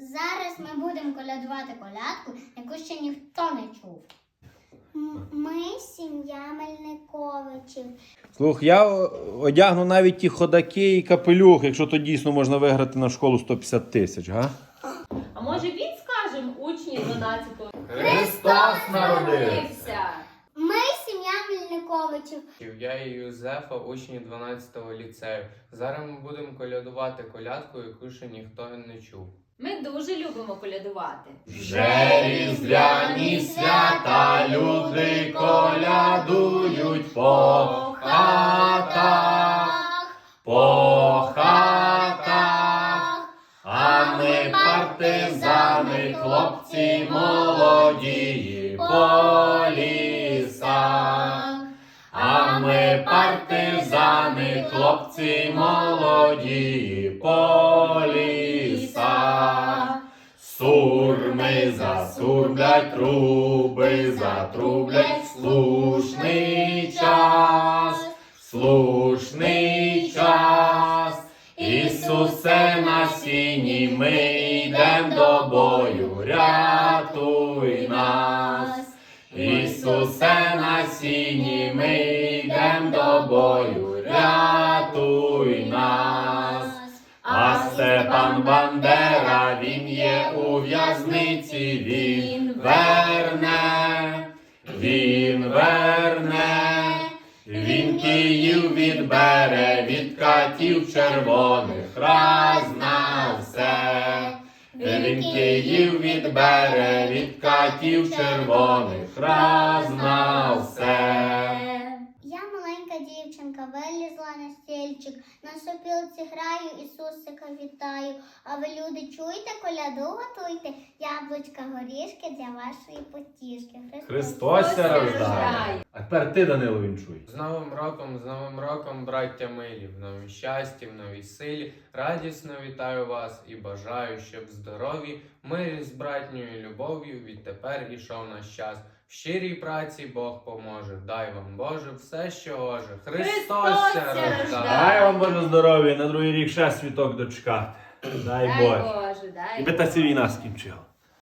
Зараз ми будемо колядувати колядку, яку ще ніхто не чув. Ми сім'я Мельниковичів. Слух, я одягну навіть ті ходаки і капелюх, якщо то дійсно можна виграти на школу 150 тисяч, га? А може він скаже учні 12-го? Христос народився! Ми сім'я Мельниковичів. Я і Юзефа, учні 12-го ліцею. Зараз ми будемо колядувати колядку, яку ще ніхто не чув. Ми дуже любимо колядувати. Вже різдвяні свята люди колядують по хатах, по хатах, а ми партизани, хлопці молоді по лісах. Партизани, хлопці молоді по лісах. Сурми засурблять, труби затрублять, слушний час, слушний час. Ісусе на сіні, ми йдем до бою, Ісусе на сіні, ми йдем до бою, рятуй нас. А Степан Бандера, він є у в'язниці, він верне, він верне, він Київ відбере від катів червоних раз на все. Він Київ відбере від катів червоних раз вилізла на стільчик, на сопілці граю, Ісусика вітаю. А ви, люди, чуєте, коляду готуйте, яблучка, горішки для вашої потішки. Христос рождає. рождає. А тепер ти, Данило, вінчуй. З Новим роком, з Новим роком, браття милі, в новім щасті, в новій силі. Радісно вітаю вас і бажаю, щоб здорові, мирі з братньою любов'ю відтепер ішов наш час. В щирій праці Бог поможе. Дай вам Боже все, що гоже. Христос Рождає. рождає. Дай вам Боже здоров'я, на другий рік ще світок дочекати. Дай Дай Боже. Боже, дай І би та ця війна скінчила.